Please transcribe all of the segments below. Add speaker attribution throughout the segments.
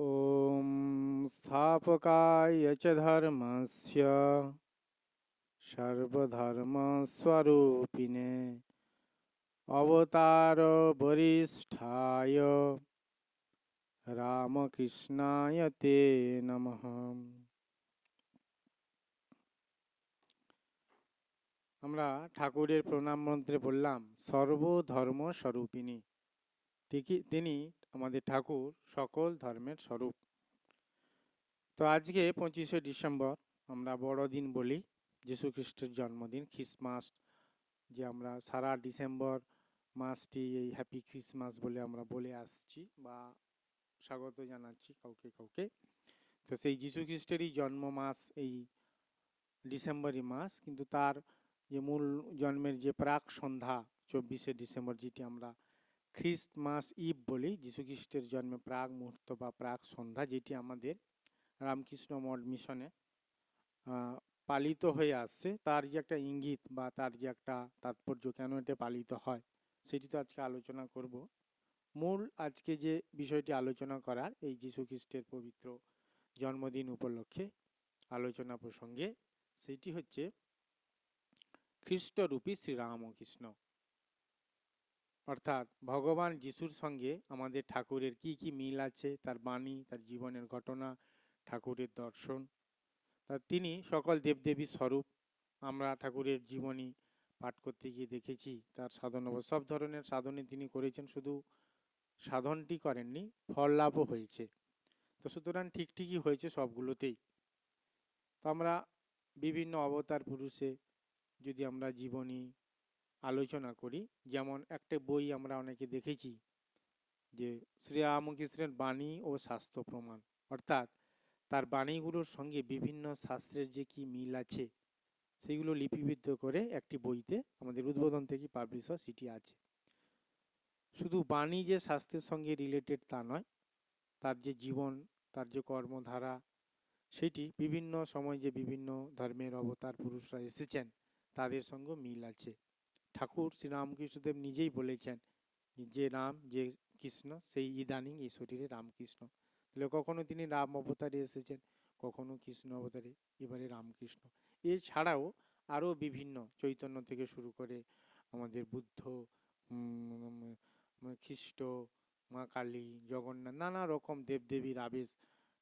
Speaker 1: ॐ स्थापकाय च धर्मस्य सर्वधर्मस्वरूपिणे अवतारवरिष्ठाय রামকৃষ্ণায় তে নমঃ আমরা ঠাকুরের প্রণাম মন্ত্রে বললাম সর্বধর্ম স্বরূপিণী ঠিকই তিনি আমাদের ঠাকুর সকল ধর্মের স্বরূপ। তো আজকে পঁচিশে ডিসেম্বর আমরা বড়দিন বলি খ্রিস্টের জন্মদিন, খ্রিসমাস, যে আমরা সারা ডিসেম্বর মাসটি এই হ্যাপি খ্রিসমাস বলে আমরা বলে আসছি বা স্বাগত জানাচ্ছি কাউকে কাউকে। তো সেই যীশু খ্রিস্টেরই জন্ম মাস এই ডিসেম্বরই মাস, কিন্তু তার যে মূল জন্মের যে প্রাক সন্ধ্যা চব্বিশে ডিসেম্বর যেটি আমরা খ্রিস্টমাস ইভ বলি যীশু খ্রিস্টের জন্মে প্রাক মুহূর্ত বা প্রাক সন্ধ্যা যেটি আমাদের রামকৃষ্ণ মঠ মিশনে পালিত হয়ে আসছে, তার যে একটা ইঙ্গিত বা তার যে একটা তাৎপর্য কেন এটা পালিত হয় সেটি তো আজকে আলোচনা করব। মূল আজকে যে বিষয়টি আলোচনা করার এই যীশু খ্রিস্টের পবিত্র জন্মদিন উপলক্ষে আলোচনা প্রসঙ্গে সেটি হচ্ছে খ্রিস্টরূপী শ্রীরামকৃষ্ণ। অর্থাৎ ভগবান যিশুর সঙ্গে আমাদের ঠাকুরের কি কি মিল আছে, তার বাণী, তার জীবনের ঘটনা, ঠাকুরের দর্শন। তা তিনি সকল দেবদেবীর স্বরূপ। আমরা ঠাকুরের জীবনী পাঠ করতে গিয়ে দেখেছি, তার সাধন সব ধরনের সাধনে তিনি করেছেন, শুধু সাধনটি করেননি, ফল লাভও হয়েছে। তো সুতরাং ঠিক ঠিকই হয়েছে সবগুলোতেই। তো আমরা বিভিন্ন অবতার পুরুষে যদি আমরা জীবনী আলোচনা করি। যেমন একটা বই আমরা অনেকে দেখেছি যে শ্রীরামকৃষ্ণের বাণী ও শাস্ত্র প্রমাণ। অর্থাৎ তার বাণীগুলোর সঙ্গে বিভিন্ন শাস্ত্রের যে কি মিল আছে, সেগুলো লিপিবদ্ধ করে একটি বইতে আমাদের উদ্বোধন থেকে পাবলিশ হয় সেটি আছে। শুধু বাণী যে স্বাস্থ্যের সঙ্গে রিলেটেড তা নয়, তার যে জীবন, তার যে কর্মধারা, সেটি বিভিন্ন সময় যে বিভিন্ন ধর্মের অবতার পুরুষরা এসেছেন, তাদের সঙ্গে মিল আছে। ঠাকুর শ্রীরামকৃষ্ণদেব নিজেই বলেছেন যে রাম যে কৃষ্ণ সেই ইদানিং এই শরীরে রামকৃষ্ণ। তাহলে কখনো তিনি রাম অবতারে এসেছেন কখনো কৃষ্ণ অবতারে এবারে রামকৃষ্ণ। এছাড়াও আরও বিভিন্ন চৈতন্য থেকে শুরু করে আমাদের বুদ্ধ খ্রিস্ট মা কালী জগন্নাথ নানা রকম দেবদেবীর আবেশ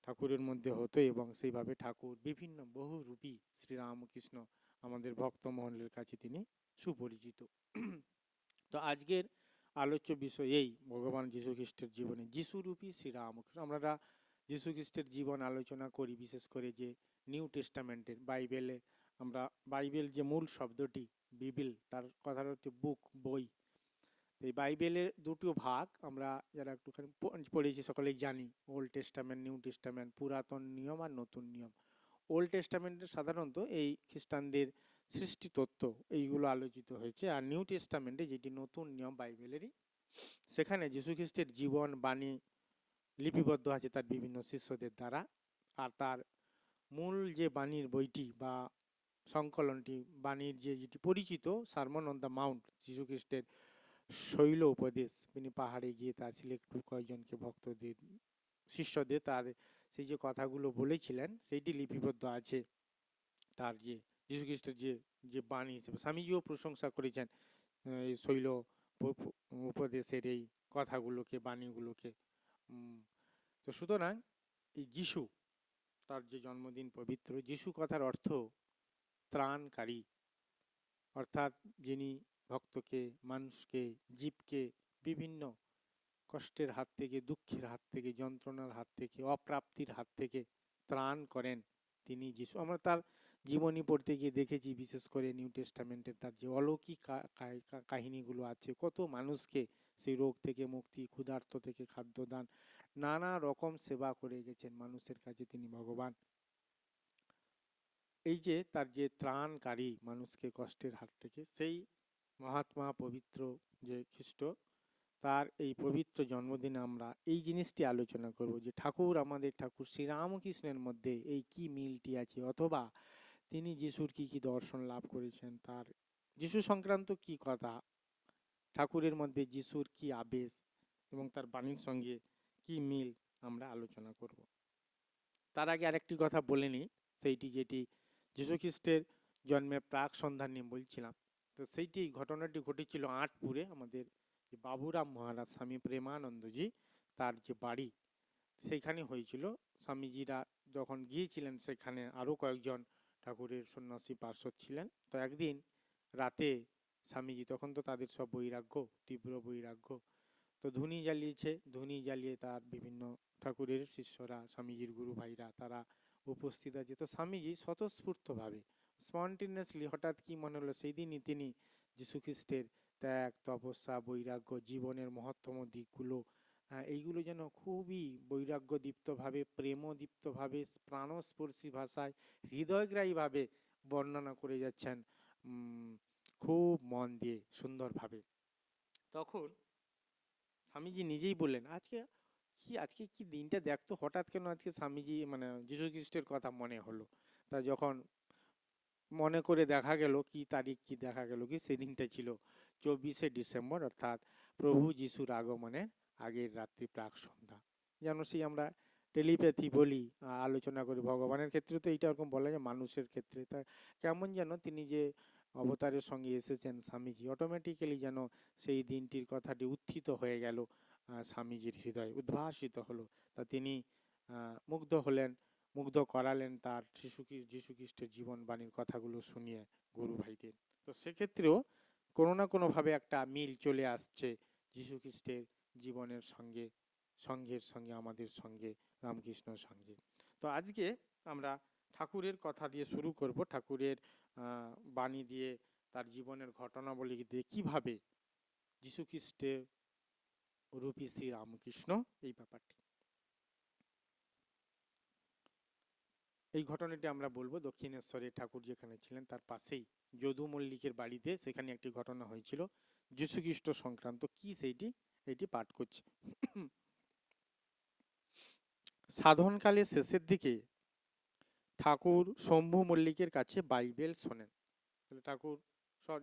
Speaker 1: ঠাকুরের মধ্যে হতো এবং সেইভাবে ঠাকুর বিভিন্ন বহু রূপী শ্রীরামকৃষ্ণ আমাদের ভক্তমহলের কাছে তিনি সুপরিচিত। তো আজকের আলোচ্য বিষয় এই, ভগবান যীশু খ্রিস্টের জীবনে। যীশুরূপী শ্রীরামকৃষ্ণ। আমরা যীশু খ্রিস্টের জীবন আলোচনা করি, বিশেষ করে যে নিউ টেস্টামেন্টের বাইবেলে। আমরা বাইবেল যে মূল শব্দটি, বিবিল, তার কথা হচ্ছে বুক, বই। এই বাইবেলের দুটো ভাগ আমরা যারা একটুখানি পড়েছি সকলেই জানি। ওল্ড টেস্টামেন্ট, নিউ টেস্টামেন্ট, পুরাতন নিয়ম আর নতুন নিয়ম। ওল্ড টেস্টামেন্টে সাধারণত এই খ্রিস্টানদের সৃষ্টি তত্ত্ব এইগুলো আলোচিত হয়েছে। আর নিউ টেস্টামেন্টে যেটি নতুন নিয়ম বাইবেলেরই, সেখানে যীশু খ্রিস্টের জীবন, বাণী লিপিবদ্ধ আছে তার বিভিন্ন শিষ্যদের দ্বারা। আর তার মূল যে বাণীর বইটি বা সংকলনটি, বাণীর যে যেটি পরিচিত, সারমন অন দ্য মাউন্ট যীশু খ্রিস্টের শৈল উপদেশ, তিনি পাহাড়ে গিয়ে তার ছিল একটু কয়েকজনকে ভক্তদের, শিষ্যদের তার সেই যে কথাগুলো বলেছিলেন, সেইটি লিপিবদ্ধ আছে। তার যে যীশু যে যে বাণী হিসেবে। স্বামীজিও প্রশংসা করেছেন এই শৈল উপদেশের এই কথাগুলোকে, বাণীগুলোকে। তো সুতরাং এই যিশু, তার যে জন্মদিন পবিত্র, যিশু কথার অর্থ ত্রাণকারী। অর্থাৎ যিনি ভক্তকে, মানুষকে, জীবকে বিভিন্ন কষ্টের হাত থেকে, দুঃখের হাত থেকে, যন্ত্রণার হাত থেকে, অপ্রাপ্তির হাত থেকে ত্রাণ করেন তিনি যিশু। আমরা তার জীবনী পড়তে গিয়ে দেখেছি, বিশেষ করে নিউ টেস্টামেন্টের তার যে অলৌকিক কাহিনীগুলো আছে, কত মানুষকে সেই রোগ থেকে মুক্তি, ক্ষুধার্ত থেকে খাদ্যদান, নানা রকম সেবা করে গেছেন মানুষের কাছে তিনি ভগবান। এই যে তার যে ত্রাণকারী মানুষকে কষ্টের হাত থেকে, সেই মহাত্মা পবিত্র যে খ্রিস্ট, তার এই পবিত্র জন্মদিনে আমরা এই জিনিসটি আলোচনা করব যে ঠাকুর আমাদের ঠাকুর, শ্রীরামকৃষ্ণের মধ্যে এই কি মিলটি আছে? অথবা তিনি যিশুর কি কি দর্শন লাভ করেছেন? তার যিশু সংক্রান্ত কি কথা? ঠাকুরের মধ্যে যিশুর কি আবেশ এবং তার বাণীর সঙ্গে কি মিল? আমরা আলোচনা করব। তার আগে আরেকটি কথা বলে নিই, সেইটি যেটি যীশুখ্রিস্টের জন্মে প্রাক সন্ধান নিয়ে বলছিলাম। তো সেইটি ঘটনাটি ঘটেছিল আটপুরে আমাদের যে বাবুরাম মহারাজ, স্বামী প্রেমানন্দজি, তার যে বাড়ি, সেইখানে হয়েছিল। স্বামীজিরা যখন গিয়েছিলেন, সেখানে আরও কয়েকজন ঠাকুরের সন্ন্যাসী পার্শ্বদ ছিলেন। তো একদিন রাতে স্বামীজি, তখন তো তাদের সব বৈরাগ্য, তীব্র বৈরাগ্য, তো ধুনি জ্বালিয়েছে। ধুনি জ্বালিয়ে তার বিভিন্ন ঠাকুরের শিষ্যরা, স্বামীজির গুরু ভাইরা, তারা উপস্থিত আছে। তো স্বামীজি স্বতঃস্ফূর্তভাবে, স্পন্টিনিয়াসলি হঠাৎ কি মনে হলো? সেই দিনই তিনি যীশুখ্রিস্টের ত্যাগ, তপস্যা, বৈরাগ্য, জীবনের মহত্তম দিকগুলো এইগুলো যেন খুবই বৈরাগ্যদীপ্তভাবে, প্রেমদীপ্তভাবে, প্রাণস্পর্শী ভাষায়, হৃদয়গ্রাহীভাবে বর্ণনা করে যাচ্ছেন খুব মন দিয়ে, সুন্দরভাবে। তখন স্বামীজি নিজেই বললেন, আজকে কি আজকে কি দিনটা দেখতো? হঠাৎ কেন আজকে স্বামীজি মানে যীশু খ্রিস্টের কথা মনে হলো? তা যখন মনে করে দেখা গেল, কি তারিখ কি দেখা গেল, কি সেদিনটা ছিল? চব্বিশে ডিসেম্বর, অর্থাৎ প্রভু যিশুর আগমনের আগের রাত্রি প্রাক সন্ধ্যা। যেন সেই আমরা টেলিপ্যাথি বলি আলোচনা করি। ভগবানের ক্ষেত্রে তো এইটা ওরকম বলা যায়, মানুষের ক্ষেত্রে। তা কেমন যেন তিনি যে অবতারের সঙ্গে এসেছেন স্বামীজি অটোমেটিক্যালি যেন সেই দিনটির কথাটি উত্থিত হয়ে গেল স্বামীজির হৃদয়ে, উদ্ভাসিত হলো। তা তিনি মুগ্ধ হলেন, মুগ্ধ করালেন তার শিশু যীশু খ্রিস্টের জীবন বাণীর কথাগুলো শুনিয়ে গুরু ভাইদের। তো সেক্ষেত্রেও কোনো না কোনোভাবে একটা মিল চলে আসছে যীশু খ্রিস্টের জীবনের সঙ্গে সঙ্গের সঙ্গে, আমাদের সঙ্গে, রামকৃষ্ণর সঙ্গে। তো আজকে আমরা ঠাকুরের কথা দিয়ে শুরু করব। ঠাকুরের বাণী দিয়ে তার জীবনের ঘটনাবলী দিয়ে কীভাবে যীশু খ্রিস্টের রূপী শ্রী রামকৃষ্ণ এই ব্যাপারটি। এই ঘটনাটি আমরা বলব দক্ষিণেশ্বরে ঠাকুর যেখানে ছিলেন, তার পাশেই যদু মল্লিকের বাড়িতে সেখানে একটি ঘটনা হয়েছিল। যীশুখ্রিস্ট সংক্রান্ত কি সেইটি এটি পাঠ করছি। সাধনকালের শেষের দিকে ঠাকুর শম্ভু মল্লিকের কাছে বাইবেল শোনেন। ঠাকুর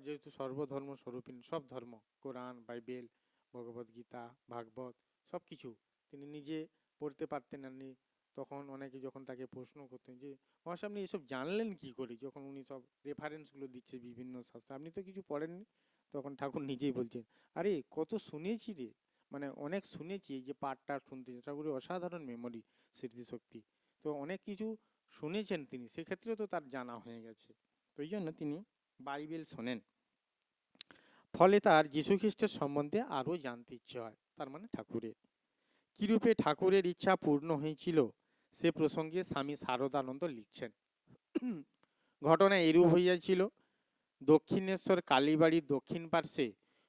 Speaker 1: যেহেতু সর্বধর্ম স্বরূপিন সব ধর্ম, কোরআন, বাইবেল, ভগবত গীতা, ভাগবত, সব কিছু তিনি নিজে পড়তে পারতেন না তখন অনেকে যখন তাকে প্রশ্ন করতেন যে, মহাশয়, আপনি এসব জানলেন কি করে? যখন উনি সব রেফারেন্সগুলো দিচ্ছে বিভিন্ন শাস্ত্রে। আপনি তো কিছু পড়েননি? তখন ঠাকুর নিজেই বলছেন, আরে, কত শুনেছি রে। মানে অনেক শুনেছি যে পাঠটা শুনতে, ঠাকুরের অসাধারণ মেমোরি স্মৃতিশক্তি। তো অনেক কিছু শুনেছেন তিনি, সেক্ষেত্রেও তো তার জানা হয়ে গেছে। তো এই জন্য তিনি বাইবেল শোনেন। ফলে তার যীশুখ্রিস্টের সম্বন্ধে আরও জানতে ইচ্ছে হয়, তার মানে ঠাকুরের। কিরূপে ঠাকুরের ইচ্ছা পূর্ণ হয়েছিল, সে প্রসঙ্গে স্বামী শারদানন্দ লিখছেন। ঘটনা এরূপ হইয়াছিল দক্ষিণেশ্বর কালীবাড়ির দক্ষিণ পার্শ্বে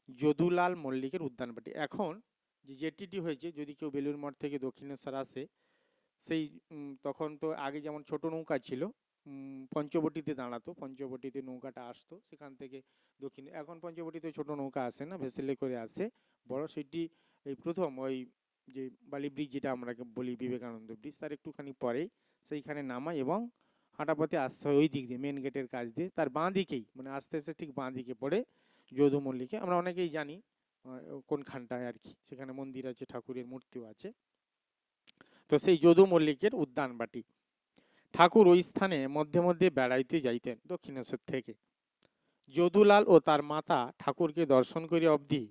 Speaker 1: যদুলাল মল্লিকের উদ্যানবাটি এখন যে জেটিটি হয়েছে, যদি কেউ বেলুর মঠ থেকে দক্ষিণেশ্বর আসে, সেই তখন তো আগে যেমন ছোট নৌকা ছিল পঞ্চবটিতে দাঁড়াতো, পঞ্চবটিতে নৌকাটা আসতো, সেখান থেকে দক্ষিণ, এখন পঞ্চবটিতে ছোট নৌকা আসে না, ভেসেলে করে আসে। বড় সেটি, এই প্রথম ওই যে বালি ব্রিজ যেটা আমরা বলি বিবেকানন্দ ব্রিজ, তার একটুখানি পরেই সেইখানে নামা এবং হাঁটাপথে আসতে হয় ওই দিক দিয়ে মেন গেটের কাছ দিয়ে। তার বাঁ দিকেই মানে আস্তে আস্তে ঠিক বাঁ দিকে পড়ে যদু মল্লিকে। আমরা অনেকেই জানি কোনখানটায় আর কি, সেখানে মন্দির আছে, ঠাকুরের মূর্তিও আছে। তো সেই যদু মল্লিকের উদ্যানবাটি ঠাকুর ওই স্থানে মধ্যে মধ্যে বেড়াইতে যাইতেন দক্ষিণেশ্বর থেকে। যদুলাল ও তার মাতা ঠাকুরকে দর্শন করিয়া অবধি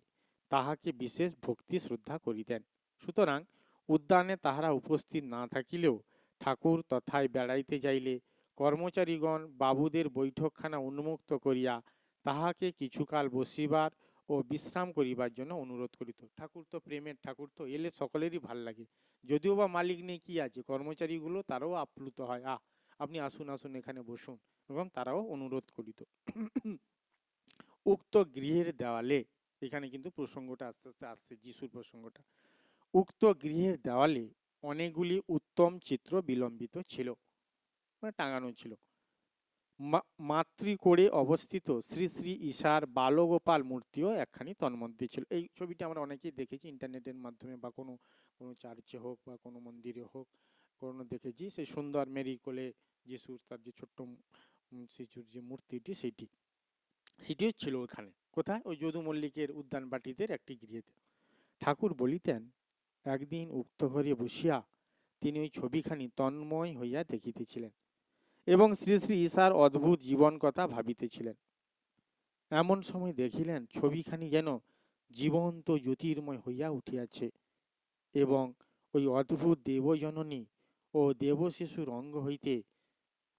Speaker 1: তাহাকে বিশেষ ভক্তি, শ্রদ্ধা করিতেন। সুতরাং উদ্যানে তাহারা উপস্থিত না থাকিলেও ঠাকুর তথায় বেড়াইতে যাইলে কর্মচারীগণ বাবুদের বৈঠকখানা উন্মুক্ত করিয়া তাহাকে কিছুকাল বসিবার ও বিশ্রাম করিবার জন্য অনুরোধ করিত। ঠাকুর তো প্রেমের ঠাকুর তো, এলে সকলেরই ভালো লাগে। যদিও বা মালিক নেই, কি আছে? কর্মচারীগুলো তারাও আপ্লুত হয়। আহ, আপনি আসুন আসুন, এখানে বসুন। এবং তারাও অনুরোধ করিত। উক্ত গৃহের দেওয়ালে, এখানে কিন্তু প্রসঙ্গটা আস্তে আস্তে আসছে, যিশুর প্রসঙ্গটা। উক্ত গৃহের দেওয়ালে অনেকগুলি উত্তম চিত্র বিলম্বিত ছিল। টাঙানো ছিল। মা- মাতৃকোড়ে অবস্থিত শ্রী শ্রী ঈশার বালগোপাল মূর্তিও একখানি তন্মধ্যে ছিল। এই ছবিটা আমরা অনেকেই দেখেছি ইন্টারনেটের মাধ্যমে বা কোনো কোনো চার্চে হোক বা কোনো মন্দিরে হোক, কোনো দেখেছি। সেই সুন্দর মেরি কোলে যিশুর তার যে ছোট্ট শিশুর যে মূর্তিটি সেটি। সেটিও ছিল ওখানে। কোথায়? ওই যদু মল্লিকের উদ্যান বাটিতে একটি গৃহেতে। ঠাকুর বলিতেন, একদিন উক্ত ঘরে বসিয়া তিনি ওই ছবিখানি তন্ময় হইয়া দেখিতেছিলেন। এবং শ্রী শ্রী ঈশার অদ্ভুত জীবন কথা ভাবিতেছিলেন। এমন সময় দেখিলেন ছবিখানি যেন জীবন্ত জ্যোতির্ময় হইয়া উঠিয়াছে এবং ওই অদ্ভুত দেবজননী ও দেবশিশুর অঙ্গ হইতে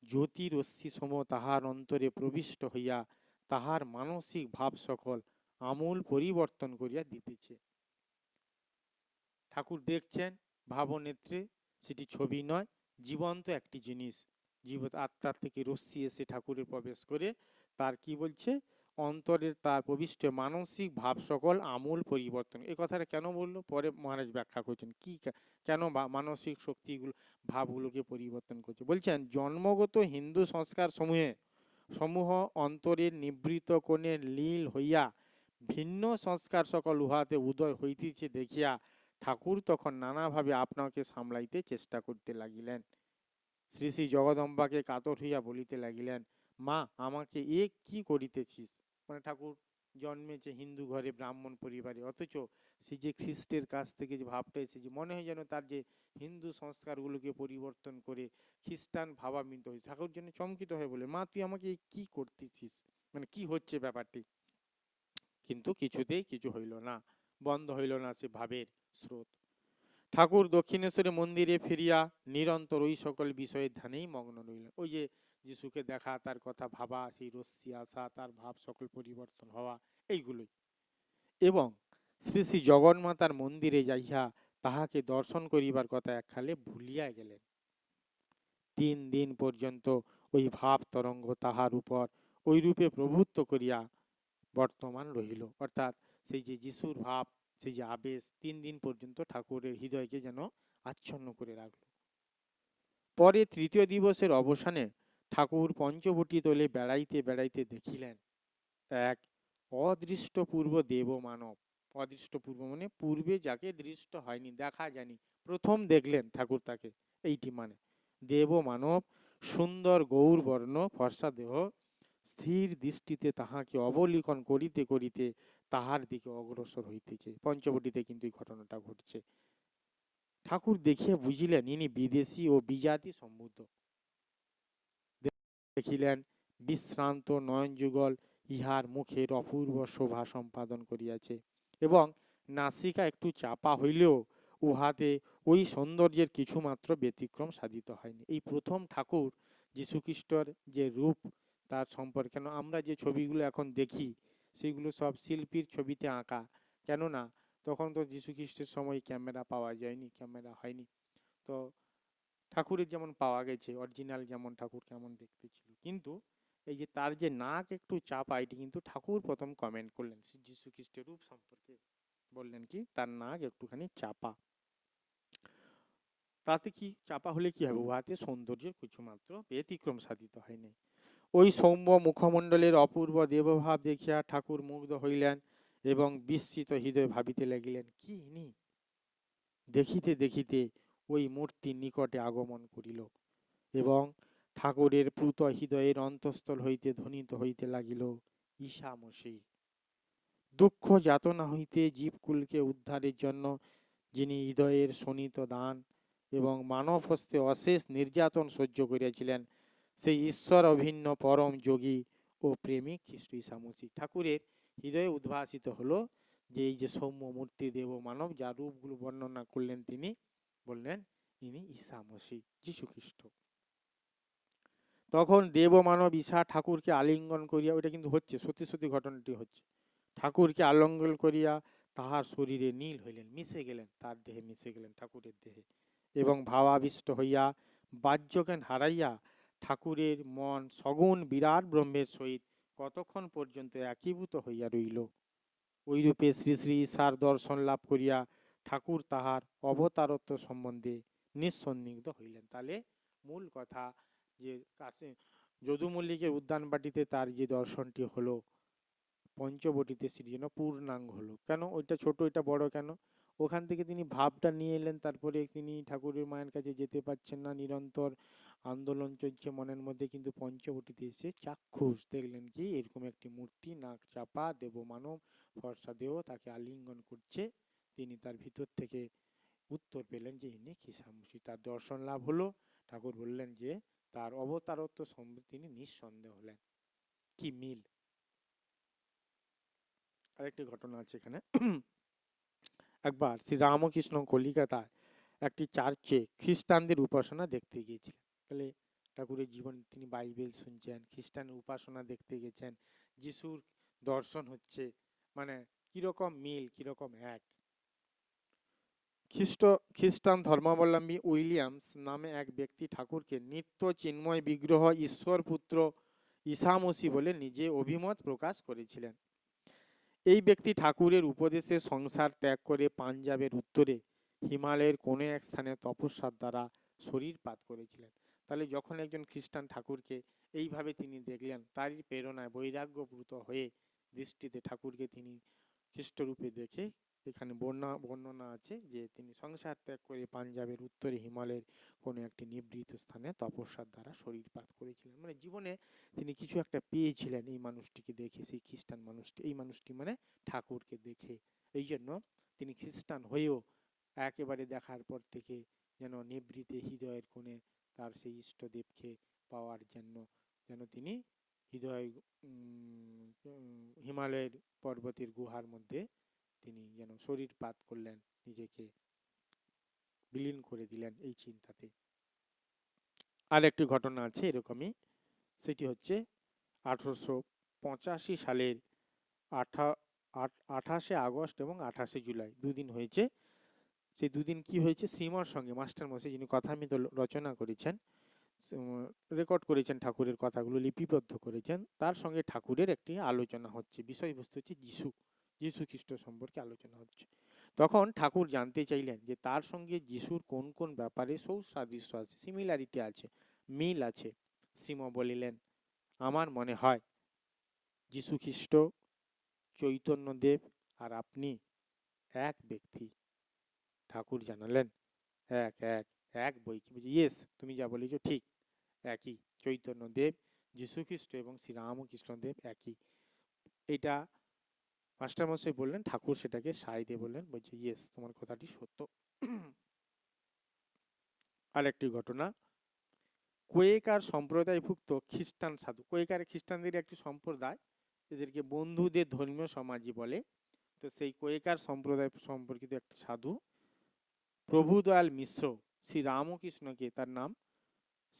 Speaker 1: জ্যোতিরশ্মি সম তাহার অন্তরে প্রবিষ্ট হইয়া তাহার মানসিক ভাব সকল আমূল পরিবর্তন করিয়া দিতেছে। ঠাকুর দেখছেন ভাবনেত্রে, সেটি ছবি নয়, জীবন্ত একটি জিনিস। জীব আত্মার থেকে রশ্মি এসে ঠাকুরের প্রবেশ করে তার কি বলছে? অন্তরের তার প্রবিষ্ট মানসিক ভাব সকল আমূল পরিবর্তন। এই কথাটা কেন বলল? পরে মহারাজ ব্যাখ্যা করছেন, কি কেন মানসিক শক্তিগুলো, ভাবগুলোকে পরিবর্তন করছে? বলছেন, জন্মগত হিন্দু সংস্কার সমূহে সমূহ অন্তরের নিবৃত কোণে লীল হইয়া ভিন্ন সংস্কার সকল উহাতে উদয় হইতেছে দেখিয়া ঠাকুর তখন নানাভাবে আপনাকে সামলাইতে চেষ্টা করতে লাগিলেন। শ্রী শ্রী জগদম্বাকে কাতর হইয়া বলিতে লাগিলেন, মা, আমাকে এ কি করিতেছিস? মানে ঠাকুর, জন্মেছে হিন্দু ঘরে, ব্রাহ্মণ পরিবারে, অথচ সে যে খ্রিস্টের কাছ থেকে যে ভাবটা এসেছে, মনে হয় যেন তার যে হিন্দু সংস্কারগুলোকে পরিবর্তন করে খ্রিস্টান ভাবামিত হয়েছে। ঠাকুর জন্য চমকিত হয়ে বলে, মা, তুই আমাকে কি করতেছিস? মানে কি হচ্ছে ব্যাপারটি? কিন্তু কিছুতেই কিছু হইল না, বন্ধ হইল না সে ভাবের স্রোত। ঠাকুর দক্ষিণেশ্বরে মন্দিরে ফিরিয়া নিরন্তর ওই সকল বিষয়ে ধ্যানেই মগ্ন রইলেন। ওই যে যিশুকে দেখা, তার কথা ভাবা, সেই রশ্মি আসা, তার ভাব সকল পরিবর্তন হওয়া, এইগুলোই। এবং শ্রী শ্রী জগন্মাতার মন্দিরে যাইয়া তাহাকে দর্শন করিবার কথা একখালে ভুলিয়া গেলেন। তিন দিন পর্যন্ত ওই ভাব তরঙ্গ তাহার উপর ওই রূপে প্রভুত্ব করিয়া বর্তমান রহিল। অর্থাৎ সেই যে যিশুর ভাব সেই যে আবেশ তিন দিন পর্যন্ত ঠাকুরের হৃদয়কে যেন আচ্ছন্ন করে রাখল। পরে তৃতীয় দিবসের অবসানে ঠাকুর পঞ্চবটী তোলে বেড়াইতে বেড়াইতে দেখিলেন এক অদৃষ্ট পূর্ব দেব মানব। অদৃষ্ট পূর্ব মানে পূর্বে যাকে দৃষ্ট হয়নি, দেখা যায়নি। প্রথম দেখলেন ঠাকুর তাকে, এইটি মানে দেব মানব, সুন্দর গৌর বর্ণ, ফর্সা দেহ, স্থির দৃষ্টিতে তাহাকে অবলোকন করিতে করিতে তাহার দিকে অগ্রসর হইতেছে। পঞ্চবটিতে কিন্তু এই ঘটনাটা ঘটছে। ঠাকুর দেখিয়া বুঝিলেন, ইনি বিদেশি ও বিজাতি সম্বুদ্ধ দেখিলেন, বিশ্রান্ত নয়ন যুগল ইহার মুখের অপূর্ব শোভা সম্পাদন করিয়াছে এবং নাসিকা একটু চাপা হইলেও উহাতে ওই সৌন্দর্যের কিছুমাত্র ব্যতিক্রম সাধিত হয়নি। এই প্রথম ঠাকুর যীশুখ্রিস্টর যে রূপ, তার সম্পর্কে আমরা যে ছবিগুলো এখন দেখি সেগুলো সব শিল্পীর ছবিতে আঁকা। কেননা, তখন তো যীশু খ্রিস্টের সময় ক্যামেরা পাওয়া যায়নি, ক্যামেরা হয়নি। তো ঠাকুরের যেমন পাওয়া গেছে, অরিজিনাল যেমন ঠাকুর কেমন দেখতে ছিল। কিন্তু এই যে তার যে নাক একটু চাপা, এটি কিন্তু ঠাকুর প্রথম কমেন্ট করলেন। যীশু খ্রিস্টের রূপ সম্পর্কে বললেন কি, তার নাক একটুখানি চাপা। তাতে কি, চাপা হলে কি হবে? উহাতে সৌন্দর্যের কিছুমাত্র ব্যতিক্রম সাধিত হয়নি ওই সৌম্য মুখমণ্ডলের অপূর্ব দেবভাব দেখিয়া ঠাকুর মুগ্ধ হইলেন এবং বিস্মিত হৃদয় ভাবিতে লাগিলেন, কি ইনি? দেখিতে দেখিতে ওই মূর্তির নিকটে আগমন করিল এবং ঠাকুরের প্লুত হৃদয়ের অন্তঃস্থল হইতে ধ্বনিত হইতে লাগিল ঈশামসী দুঃখ যাতনা হইতে জীবকুলকে উদ্ধারের জন্য যিনি হৃদয়ের শোণিত দান এবং মানব হস্তে অশেষ নির্যাতন সহ্য করিয়াছিলেন সেই ঈশ্বর অভিন্ন পরম যোগী ও প্রেমিক খ্রিস্ট ঈশামসী ঠাকুরের হৃদয়ে উদ্ভাসিত হলো যে এই যে সৌম্য মূর্তি দেব মানব, যার রূপগুলো বর্ণনা করলেন তিনি, বললেন, ইনি ঈশামসী যীশু খ্রিস্ট তখন দেব মানব ঈশা ঠাকুরকে আলিঙ্গন করিয়া, ওইটা কিন্তু হচ্ছে, সত্যি সত্যি ঘটনাটি হচ্ছে, ঠাকুরকে আলিঙ্গন করিয়া তাহার শরীরে নীল হইলেন, মিশে গেলেন, তার দেহে মিশে গেলেন ঠাকুরের দেহে এবং ভাবাবিষ্ট হইয়া বাহ্যজ্ঞান হারাইয়া ঠাকুরের মন সগুণ বিরাট ব্রহ্মের সহিত কতক্ষণ পর্যন্ত একীভূত হইয়া রইল? ওইরূপে শ্রী শ্রী ঈশার দর্শন লাভ করিয়া ঠাকুর তাহার অবতারত্ব সম্বন্ধে নিঃসন্দিগ্ধ হইলেন। তাহলে মূল কথা যে কাছে যদু মল্লিকের উদ্যানবাটিতে তার যে দর্শনটি হলো, পঞ্চবটিতে সেটি যেন পূর্ণাঙ্গ হলো। কেন? ওইটা ছোট, এটা বড় কেন? ওখান থেকে তিনি ভাবটা নিয়ে এলেন, তারপরে তিনি ঠাকুরের মায়ের কাছে যেতে পারছেন না, নিরন্তর আন্দোলন চলছে মনের মধ্যে কিন্তু পঞ্চবটিতে এসে চাক্ষুষ। দেখলেন কি? এরকম একটি মূর্তি, নাক চাপা, দেবমানব, ফর্সা দেহ তাকে আলিঙ্গন করছে। তিনি তার ভিতর থেকে উত্তর পেলেন যে ইনি খ্রিস্টানমুখী তার দর্শন লাভ হলো। ঠাকুর বললেন যে, তার অবতারত্ব তিনি নিঃসন্দেহ হলেন। কি মিল? আরেকটি ঘটনা আছে এখানে। একবার শ্রী রামকৃষ্ণ কলিকাতায় একটি চার্চে খ্রিস্টানদের উপাসনা দেখতে গিয়েছিলেন। তাহলে ঠাকুরের জীবন তিনি বাইবেল শুনছেন, খ্রিস্টান উপাসনা দেখতে গেছেন, যিশুর দর্শন হচ্ছে মানে কীরকম মিল, কীরকম এক। খ্রিস্ট, খ্রিস্টান ধর্মাবলম্বী উইলিয়ামস নামে এক ব্যক্তি ঠাকুরকে নিত্য চিন্ময় বিগ্রহ ঈশ্বর পুত্র ঈশামসি বলে নিজে অভিমত প্রকাশ করেছিলেন। এই ব্যক্তি ঠাকুরের উপদেশে সংসার ত্যাগ করে পাঞ্জাবের উত্তরে হিমালয়ের কোনো এক স্থানে তপস্যার দ্বারা শরীর পাত করেছিলেন। তাহলে যখন একজন খ্রিস্টান ঠাকুরকে এইভাবে তিনি দেখলেন, তারই প্রেরণায় বৈরাগ্যপ্রুত হয়ে দৃষ্টিতে ঠাকুরকে তিনি খ্রিস্টরূপে দেখে এখানে বর্ণনা বর্ণনা আছে যে তিনি সংসার ত্যাগ করে পাঞ্জাবের উত্তরে হিমালয়ের কোনো একটি নিভৃত স্থানে তপস্যার দ্বারা শরীরপাত করেছিলেন। মানে জীবনে তিনি কিছু একটা পেয়েছিলেন এই মানুষটিকে দেখে, সেই খ্রিস্টান মানুষটি, এই মানুষটি মানে ঠাকুরকে দেখে। এই জন্য তিনি খ্রিস্টান হয়েও একেবারে দেখার পর থেকে যেন নিভৃতে হৃদয়ের কোণে তার সেই ইষ্টদেবকে পাওয়ার জন্য, যেন তিনি হৃদয় হিমালয়ের পর্বতের গুহার মধ্যে তিনি যেন শরীর পাত করলেন, নিজেকে বিলীন করে দিলেন এই চিন্তাতে। আর একটি ঘটনা আছে এরকমই, সেটি হচ্ছে আঠারোশো পঁচাশি সালের আঠা আঠাশে আগস্ট এবং আঠাশে জুলাই, দুদিন হয়েছে সেই দুদিন কি হয়েছে? শ্রীমর সঙ্গে মাস্টার মশাই যিনি কথামৃত ল- রচনা করেছেন রেকর্ড করেছেন ঠাকুরের কথাগুলো, লিপিবদ্ধ করেছেন, তার সঙ্গে ঠাকুরের একটি আলোচনা হচ্ছে। বিষয়বস্তু হচ্ছে যিশু যিশু খ্রিস্ট সম্পর্কে আলোচনা হচ্ছে। তখন ঠাকুর জানতে চাইলেন যে তার সঙ্গে যিশুর কোন কোন ব্যাপারে সৌসাদৃশ্য আছে সিমিলারিটি আছে, মিল আছে? শ্রীম বলিলেন, আমার মনে হয় যিশু খ্রিস্ট চৈতন্যদেব আর আপনি এক ব্যক্তি। ঠাকুর জানালেন। এক এক এক বই কি বলছি ইয়েস তুমি যা বলেছ ঠিক, একই। চৈতন্যদেব যীশু খ্রিস্ট এবং শ্রী রামকৃষ্ণদেব একই। এটা মাস্টারমশাই বললেন, ঠাকুর সেটাকে সাই দিয়ে বললেন, বলছে ইয়েস তোমার কথাটি সত্য। আরেকটি ঘটনা কোয়েকার সম্প্রদায়ভুক্ত খ্রিস্টান সাধু কোয়েকার খ্রিস্টানদের একটি সম্প্রদায়, এদেরকে বন্ধুদের ধর্মীয় সমাজই বলে। তো সেই কোয়েকার সম্প্রদায় সম্পর্কিত একটা সাধু প্রভুদয়াল মিশ্র শ্রী রামকৃষ্ণকে তার নাম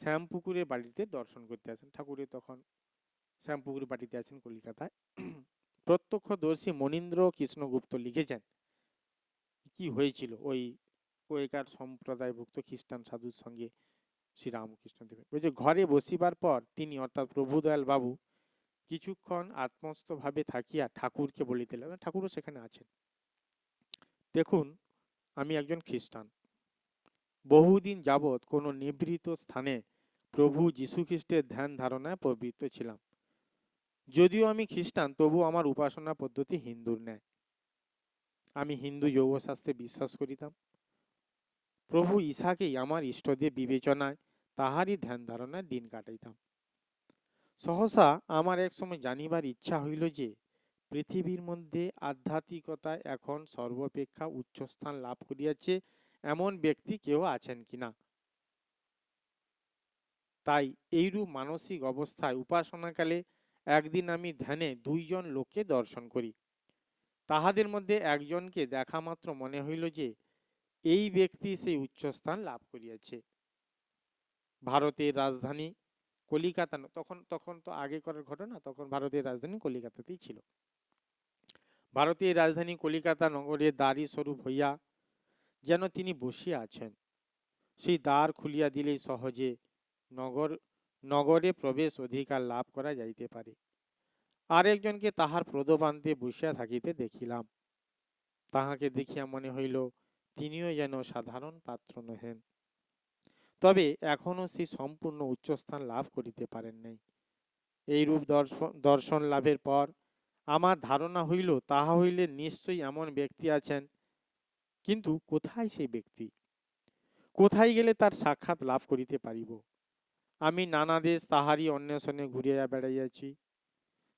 Speaker 1: শ্যামপুকুরের বাড়িতে দর্শন করতে আসেন। ঠাকুরের তখন শ্যামপুকুর বাড়িতে আছেন কলকাতায়। প্রত্যক্ষদর্শী মনীন্দ্র কৃষ্ণগুপ্ত লিখেছেন, কি হয়েছিল ওই কোয়েকার সম্প্রদায়ভুক্ত খ্রিস্টান সাধুর সঙ্গে শ্রী রামকৃষ্ণ দেবের? বলছে ঘরে বসিবার পর তিনি অর্থাৎ প্রভুদয়াল বাবু কিছুক্ষণ আত্মস্থভাবে থাকিয়া ঠাকুরকে বলিতেলেন ঠাকুরও সেখানে আছেন। দেখুন আমি একজন খ্রিস্টান। বহুদিন যাবৎ কোনো নিভৃত স্থানে প্রভু যীশু যীশুখ্রিস্টের ধ্যান ধারণায় প্রবৃত্ত ছিলাম। যদিও আমি খ্রিস্টান তবু আমার উপাসনা পদ্ধতি হিন্দুর ন্যায়। আমি হিন্দু যৌবশাস্ত্রে বিশ্বাস করিতাম। প্রভু ঈশাকেই আমার ইষ্টদেব বিবেচনায় তাহারই ধ্যান ধারণায় দিন কাটাইতাম। সহসা আমার এক সময় জানিবার ইচ্ছা হইল যে পৃথিবীর মধ্যে আধ্যাত্মিকতায় এখন সর্বাপেক্ষা উচ্চস্থান লাভ করিয়াছে, এমন ব্যক্তি কেউ আছেন কিনা তাই এইরূপ মানসিক অবস্থায় উপাসনাকালে একদিন আমি ধ্যানে দুইজন লোককে দর্শন করি। তাহাদের মধ্যে একজনকে দেখা মাত্র মনে হইল যে, এই ব্যক্তি সেই উচ্চস্থান লাভ করিয়াছে। ভারতের রাজধানী কলিকাতা, তখন তখন তো আগে করার ঘটনা, তখন ভারতের রাজধানী কলিকাতাতেই ছিল। ভারতের রাজধানী কলিকাতা নগরের দ্বারী স্বরূপ হইয়া যেন তিনি বসিয়া আছেন। সেই দ্বার খুলিয়া দিলেই সহজে নগর, নগরে প্রবেশ অধিকার লাভ করা যাইতে পারে। আরেকজনকে তাহার প্রদবান্তে বসিয়া থাকিতে দেখিলাম। তাহাকে দেখিয়া মনে হইল, তিনিও যেন সাধারণ পাত্র নহেন। তবে এখনও সেই সম্পূর্ণ উচ্চস্থান লাভ করিতে পারেন নাই। এইরূপ দর্শন দর্শন লাভের পর আমার ধারণা হইল, তাহা হইলে নিশ্চয়ই এমন ব্যক্তি আছেন। কিন্তু কোথায় সেই ব্যক্তি? কোথায় গেলে তার সাক্ষাৎ লাভ করিতে পারিব? আমি নানা দেশ তাহারই অন্বেষণে ঘুরিয়া বেড়াইয়াছি।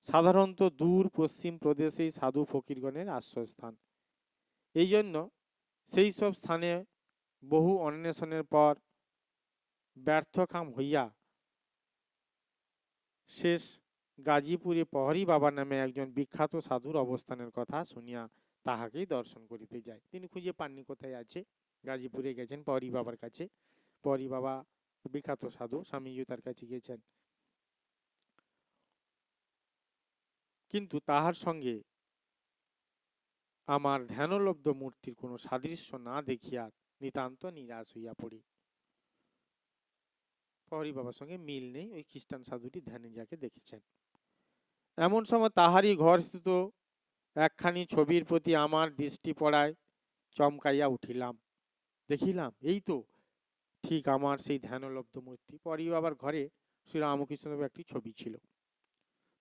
Speaker 1: সাধারণত দূর পশ্চিম প্রদেশেই সাধু ফকিরগণের আশ্রয়স্থান। এই জন্য সেই সব স্থানে বহু অন্বেষণের পর ব্যর্থকাম হইয়া শেষ গাজীপুরে প্রহরী বাবা নামে একজন বিখ্যাত সাধুর অবস্থানের কথা শুনিয়া তাহাকেই দর্শন করিতে যায়। তিনি খুঁজে পাননি কোথায় আছে। গাজীপুরে গেছেন প্রহরী বাবার কাছে। প্রহরী বাবা বিখ্যাত সাধু, স্বামীজি তার কাছে গেছেন। কিন্তু তাহার সঙ্গে আমার ধ্যানলব্ধ মূর্তির কোনো সাদৃশ্য না দেখিয়া নিতান্ত নিরাশ হইয়া পড়ি। প্রহরী বাবার সঙ্গে মিল নেই। ওই খ্রিস্টান সাধুটি ধ্যানে যাকে দেখেছেন। এমন সময় তাহারই ঘরস্থিত একখানি ছবির প্রতি আমার দৃষ্টি পড়ায় চমকাইয়া উঠিলাম। দেখিলাম, এই তো, ঠিক আমার সেই ধ্যানলব্ধ মূর্তি। পরই আবার ঘরে শ্রীরামকৃষ্ণদেব একটি ছবি ছিল।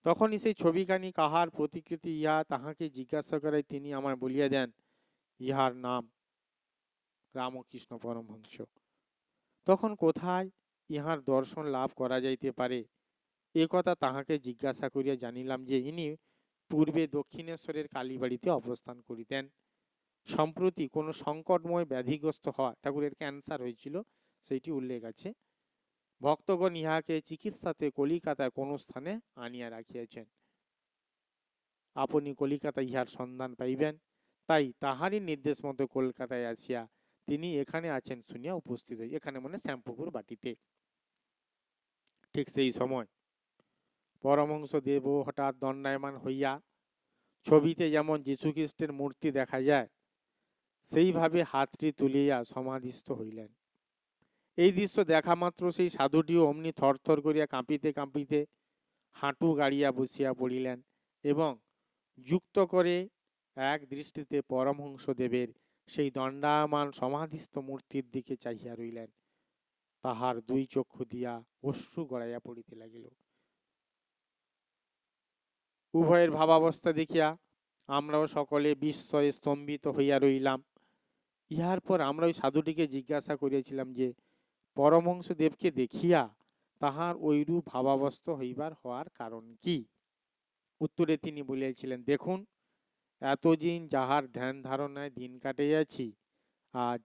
Speaker 1: তখনই সেই ছবিখানি কাহার প্রতিকৃতি ইহা তাহাকে জিজ্ঞাসা করায় তিনি আমায় বলিয়া দেন, ইহার নাম রামকৃষ্ণ পরমহংস। তখন কোথায় ইহার দর্শন লাভ করা যাইতে পারে? এ কথা তাহাকে জিজ্ঞাসা করিয়া জানিলাম যে, ইনি পূর্বে দক্ষিণেশ্বরের কালীবাড়িতে অবস্থান করিতেন। সম্প্রতি কোনো সংকটময় ব্যাধিগ্রস্ত হওয়া ঠাকুরের ক্যান্সার হয়েছিল, সেইটি উল্লেখ আছে। ভক্তগণ ইহাকে চিকিৎসাতে কলিকাতার কোন স্থানে আনিয়া রাখিয়াছেন। আপনি কলিকাতা ইহার সন্ধান পাইবেন। তাই তাহারই নির্দেশ মতো কলকাতায় আসিয়া তিনি এখানে আছেন শুনিয়া উপস্থিত হই। এখানে মানে শ্যামপুকুর বাটিতে। ঠিক সেই সময় পরমহংস দেব হঠাৎ দণ্ডায়মান হইয়া ছবিতে যেমন যীশুখ্রিস্টের মূর্তি দেখা যায়, সেইভাবে হাতটি তুলিয়া সমাধিস্থ হইলেন। এই দৃশ্য দেখা মাত্র সেই সাধুটিও অমনি থরথর করিয়া কাঁপিতে কাঁপিতে হাঁটু গাড়িয়া বসিয়া পড়িলেন এবং যুক্ত করে এক দৃষ্টিতে পরমহংস দেবের সেই দণ্ডায়মান সমাধিস্থ মূর্তির দিকে চাহিয়া রইলেন। তাহার দুই চক্ষু দিয়া অশ্রু গড়াইয়া পড়িতে লাগিল। উভয়ের ভাবাবস্থা দেখিয়া আমরাও সকলে বিস্ময়ে স্তম্ভিত হইয়া রইলাম ইহার পর আমরা ওই সাধুটিকে জিজ্ঞাসা করিয়াছিলাম যে পরমহংস দেবকে দেখিয়া তাহার ঐরূপ ভাবাবস্থ হইবার হওয়ার কারণ কি? উত্তরে তিনি বলিয়াছিলেন, দেখুন, এতদিন যাহার ধ্যান ধারণায় দিন কাটাইয়াছি আজ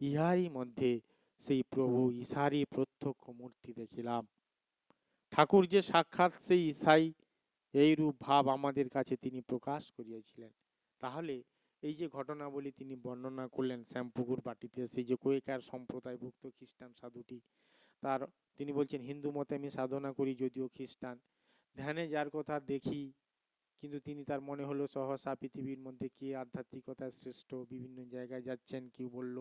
Speaker 1: ইহারই মধ্যে সেই প্রভু ঈশারই প্রত্যক্ষ মূর্তি দেখিলাম। ঠাকুর যে সাক্ষাৎ সেই ঈশাই এইরূপ ভাব আমাদের কাছে তিনি প্রকাশ করিয়াছিলেন। তাহলে এই যে ঘটনাবলী তিনি বর্ণনা করলেন শ্যামপুকুর বাটিতে সেই যে কোয়েকার সম্প্রদায়ভুক্ত খ্রিস্টান সাধুটি, তার তিনি বলছেন, হিন্দু মতে আমি সাধনা করি যদিও খ্রিস্টান। ধ্যানে যার কথা দেখি, কিন্তু তিনি তার মনে হলো, সহসা পৃথিবীর মধ্যে কে আধ্যাত্মিকতা শ্রেষ্ঠ, বিভিন্ন জায়গায় যাচ্ছেন, কেউ বলল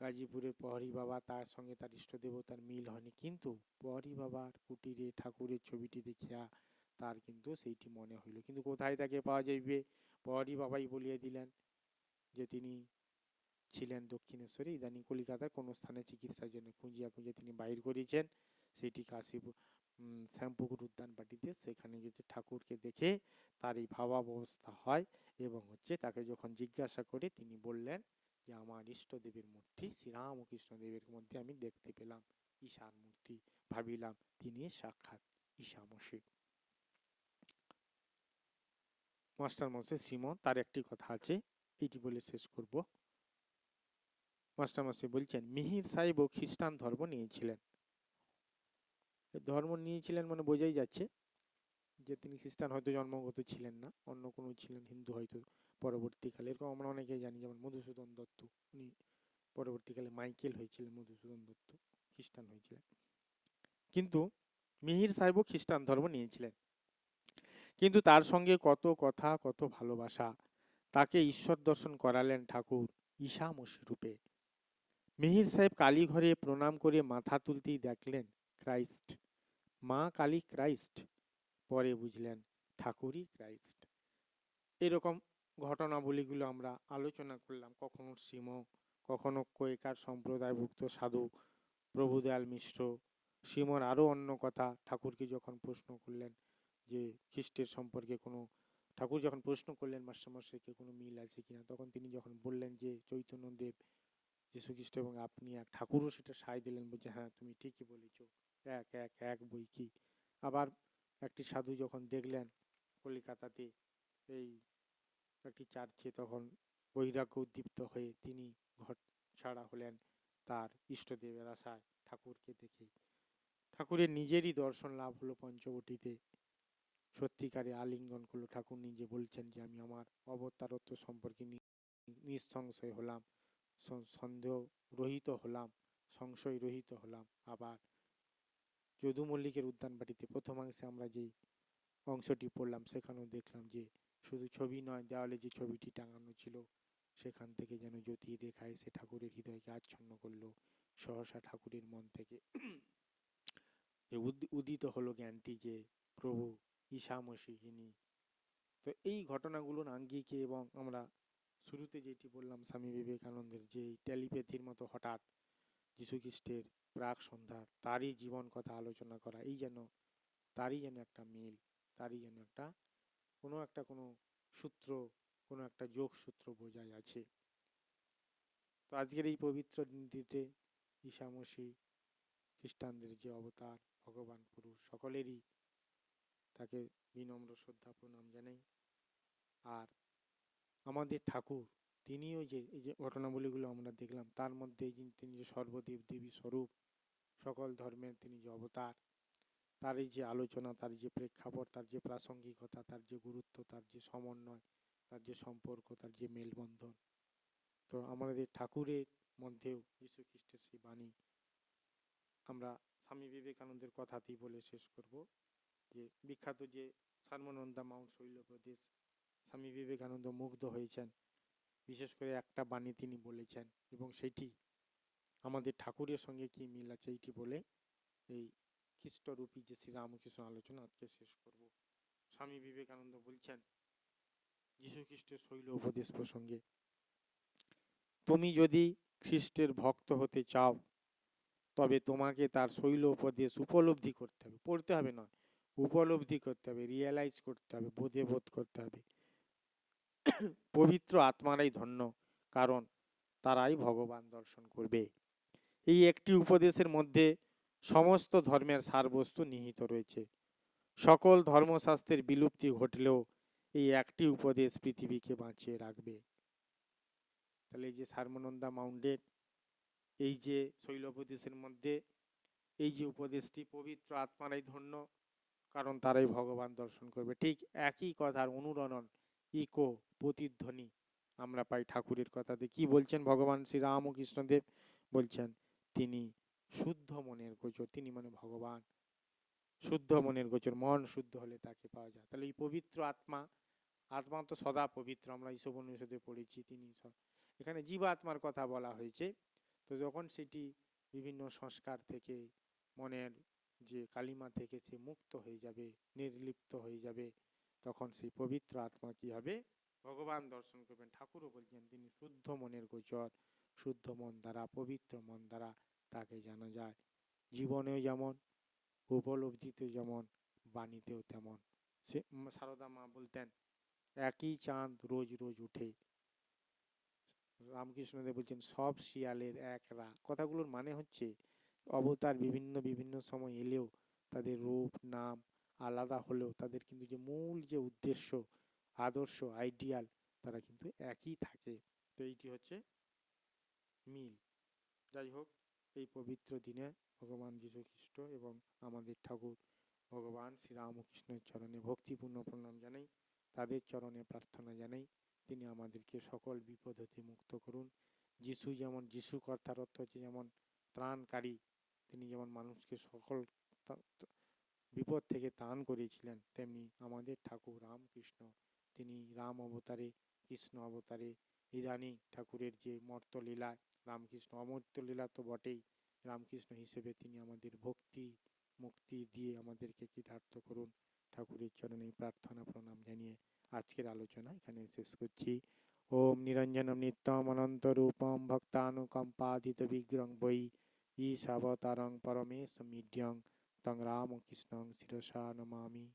Speaker 1: গাজীপুরের প্রহরী বাবা, তার সঙ্গে তার ইষ্ট দেবতার মিল হয়নি। কিন্তু প্রহরী বাবার কুটিরে ঠাকুরের ছবিটি দেখিয়া তার কিন্তু সেইটি মনে হইল। কিন্তু কোথায় তাকে পাওয়া যাইবে? প্রহরী বাবাই বলিয়া দিলেন যে তিনি ছিলেন দক্ষিণেশ্বরে ইদানিং কলিকাতার কোনো স্থানে চিকিৎসার জন্য খুঁজিয়া খুঁজিয়া তিনি বাইর করেছেন সেটি কাশী উম, শ্যামপুকুর উদ্যান বাটিতে সেখানে যদি ঠাকুরকে দেখে তার এই ভাবাবস্থা হয় এবং হচ্ছে তাকে যখন জিজ্ঞাসা করে তিনি বললেন যে আমার ইষ্টদেবের মূর্তি শ্রীরামকৃষ্ণ দেবের মধ্যে আমি দেখতে পেলাম ঈশার মূর্তি ভাবিলাম। তিনি সাক্ষাৎ ঈশা ঈশামশী। মাস্টার মশাই শ্রীমন তার একটি কথা আছে, এটি বলে শেষ করব। মাস্টার মশাই বলছেন, মিহির সাহেবও খ্রিস্টান ধর্ম নিয়েছিলেন। ধর্ম নিয়েছিলেন মানে বোঝাই যাচ্ছে যে তিনি খ্রিস্টান হয়তো জন্মগত ছিলেন না, অন্য কোনো ছিলেন, হিন্দু হয়তো পরবর্তীকালে। এরকম আমরা অনেকেই জানি, যেমন মধুসূদন দত্ত, উনি পরবর্তীকালে মাইকেল হয়েছিলেন, মধুসূদন দত্ত খ্রিস্টান হয়েছিলেন। কিন্তু মিহির সাহেবও খ্রিস্টান ধর্ম নিয়েছিলেন। কিন্তু তার সঙ্গে কত কথা, কত ভালোবাসা। তাকে ঈশ্বর দর্শন করালেন ঠাকুর ঈশামশী রূপে। মিহির সাহেব কালীঘরে প্রণাম করে মাথা তুলতেই দেখলেন ক্রাইস্ট। মা কালী ক্রাইস্ট, পরে বুঝলেন ঠাকুরই ক্রাইস্ট। এরকম ঘটনাবলীগুলো আমরা আলোচনা করলাম। কখনো শ্রীম, কখনো কোয়েকার সম্প্রদায়ভুক্ত সাধু, প্রভুদয়াল মিশ্র। শ্রীমর আরও অন্য কথা ঠাকুরকে যখন প্রশ্ন করলেন যে খ্রিস্টের সম্পর্কে কোনো ঠাকুর যখন প্রশ্ন করলেন মাস্টারমশাইকে কোনো মিল আছে কিনা, তখন তিনি যখন বললেন যে চৈতন্যদেব যীশু খ্রিস্ট এবং আপনি এক ঠাকুরও সেটা সায় দিলেন বলছে হ্যাঁ তুমি ঠিকই বলেছ, এক এক এক বই কি? আবার একটি সাধু যখন দেখলেন কলিকাতাতে, এই একটি চার্চে তখন বৈরাগ্য উদ্দীপ্ত হয়ে তিনি ঘর ছাড়া হলেন তার ইষ্টদেবের আশায় ঠাকুরকে দেখে। ঠাকুরের নিজেরই দর্শন লাভ হলো পঞ্চবটিতে। সত্যিকারে আলিঙ্গন করল ঠাকুর নিজে বলছেন যে, আমি আমার অবতারত্ব সম্পর্কে নিঃসংশয় হলাম সন্দেহ রহিত হলাম সংশয় রহিত হলাম। আবার যদু মল্লিকের উদ্যানবাটিতে প্রথমাংশে আমরা যে অংশটি পড়লাম, সেখানেও দেখলাম যে, শুধু ছবি নয়, দেওয়ালে যে ছবিটি টাঙানো ছিল, সেখান থেকে যেন জ্যোতি রেখা এসে ঠাকুরের হৃদয়কে আচ্ছন্ন করল, সহসা ঠাকুরের মন থেকে। উদিত হলো জ্ঞানটি যে, প্রভু ঈশামসী ইনি তো এই ঘটনাগুলোর আঙ্গিকে এবং আমরা শুরুতে যেটি বললাম স্বামী বিবেকানন্দের যে টেলিপ্যাথির মতো হঠাৎ যীশুখ্রিস্টের প্রাক সন্ধ্যা, তারই জীবন কথা আলোচনা করা, এই যেন তারই যেন একটা মিল, তারই যেন একটা কোনো একটা কোনো সূত্র, কোনো একটা যোগ সূত্র বোঝাই আছে। তো আজকের এই পবিত্র দিনটিতে ঈশামসী খ্রিস্টানদের যে অবতার, ভগবান, পুরুষ, সকলেরই তাকে বিনম্র শ্রদ্ধা প্রণাম জানাই। আর আমাদের ঠাকুর, তিনিও যে, এই যে ঘটনাবলীগুলো আমরা দেখলাম, তার মধ্যে তিনি যে সর্বদেব দেবী স্বরূপ, সকল ধর্মের তিনি যে অবতার, তার এই যে আলোচনা, তার যে প্রেক্ষাপট, তার যে প্রাসঙ্গিকতা, তার যে গুরুত্ব, তার যে সমন্বয়, তার যে সম্পর্ক, তার যে মেলবন্ধন, তো আমাদের ঠাকুরের মধ্যেও যীশু খ্রিস্টের সেই বাণী আমরা স্বামী বিবেকানন্দের কথাতেই বলে শেষ করব। যে বিখ্যাত যে সর্বানন্দা মাউন্ট শৈলপ্রদেশ স্বামী বিবেকানন্দ মুগ্ধ হয়েছেন। বিশেষ করে একটা বাণী তিনি বলেছেন এবং সেটি আমাদের ঠাকুরের সঙ্গে কি মিল আছে এইটি বলে এই খ্রিস্টরূপী যে শ্রীরামকৃষ্ণ আলোচনা আজকে শেষ করব। স্বামী বিবেকানন্দ বলছেন যীশু খ্রিস্টের শৈল উপদেশ প্রসঙ্গে তুমি যদি খ্রিস্টের ভক্ত হতে চাও, তবে তোমাকে তার শৈল উপদেশ উপলব্ধি করতে হবে। পড়তে হবে না উপলব্ধি করতে হবে রিয়েলাইজ করতে হবে বোধে বোধ করতে হবে। পবিত্র আত্মারাই ধন্য, কারণ তারাই ভগবান দর্শন করবে। এই একটি উপদেশের মধ্যে সমস্ত ধর্মের সারবস্তু নিহিত রয়েছে। সকল ধর্মশাস্ত্রের বিলুপ্তি ঘটলেও এই একটি উপদেশ পৃথিবীকে বাঁচিয়ে রাখবে। তাহলে এই যে সারমনন্দা মাউন্টেন, এই যে শৈলপ্রদেশের মধ্যে, এই যে উপদেশটি, পবিত্র আত্মারাই ধন্য কারণ তারাই ভগবান দর্শন করবে। ঠিক একই কথার অনুরণন, ইকো, প্রতিধ্বনি আমরা পাই ঠাকুরের কথাতে কি বলছেন ভগবান শ্রী রামকৃষ্ণদেব? বলছেন, তিনি শুদ্ধ মনের গোচর, তিনি মানে ভগবান। শুদ্ধ মনের গোচর, মন শুদ্ধ হলে তাকে পাওয়া যায়। তাহলে এই পবিত্র আত্মা আত্মা তো সদা পবিত্র, আমরা এইসব অনুষদে পড়েছি, তিনি এখানে জীবাত্মার কথা বলা হয়েছে। তো যখন সেটি বিভিন্ন সংস্কার থেকে মনের যে কালিমা থেকে সে মুক্ত হয়ে যাবে, নির্লিপ্ত হয়ে যাবে, তখন সেই পবিত্র আত্মা কি হবে? ভগবান দর্শন করবেন। ঠাকুরও বলছেন, তিনি শুদ্ধ মনের গোচর, শুদ্ধ মন দ্বারা, পবিত্র মন দ্বারা তাকে জানা যায়। জীবনেও যেমন, উপলব্ধিতেও যেমন, বাণীতেও তেমন। সে সারদা মা বলতেন, একই চাঁদ রোজ রোজ উঠে। রামকৃষ্ণদেব বলছেন, সব শিয়ালের এক রা কথাগুলোর মানে হচ্ছে অবতার বিভিন্ন বিভিন্ন সময় এলেও তাদের রূপ, নাম আলাদা হলেও তাদের কিন্তু যে মূল যে উদ্দেশ্য, আদর্শ আইডিয়াল তারা কিন্তু একই থাকে। তো এইটি হচ্ছে মিল। যাই হোক, এই পবিত্র দিনে ভগবান যীশু খ্রিস্ট এবং আমাদের ঠাকুর ভগবান শ্রীরামকৃষ্ণের চরণে ভক্তিপূর্ণ প্রণাম জানাই, তাদের চরণে প্রার্থনা জানাই, তিনি আমাদেরকে সকল বিপদ হতে মুক্ত করুন। যিশু যেমন যিশু কর্তার অর্থ হচ্ছে যেমন ত্রাণকারী তিনি যেমন মানুষকে সকল বিপদ থেকে ত্রাণ করেছিলেন, তেমনি আমাদের ঠাকুর রামকৃষ্ণ, তিনি রাম অবতারে, কৃষ্ণ অবতারে, ইদানিং ঠাকুরের যে মর্ত লীলায় রামকৃষ্ণ অমর্ত্য লীলা তো বটেই, রামকৃষ্ণ হিসেবে তিনি আমাদের ভক্তি, মুক্তি দিয়ে আমাদেরকে কৃতার্থ করুন। ঠাকুরের চরণে প্রার্থনা, প্রণাম জানিয়ে আজকের আলোচনা এখানে শেষ করছি। ওম নিরঞ্জনম নিত্যম অনন্ত রূপম ভক্তানুকম্পাদিত বিগ্রহ বৈ ईशावतारं परमेशमिड्यं तं रामकृष्णं शिरसा नमामि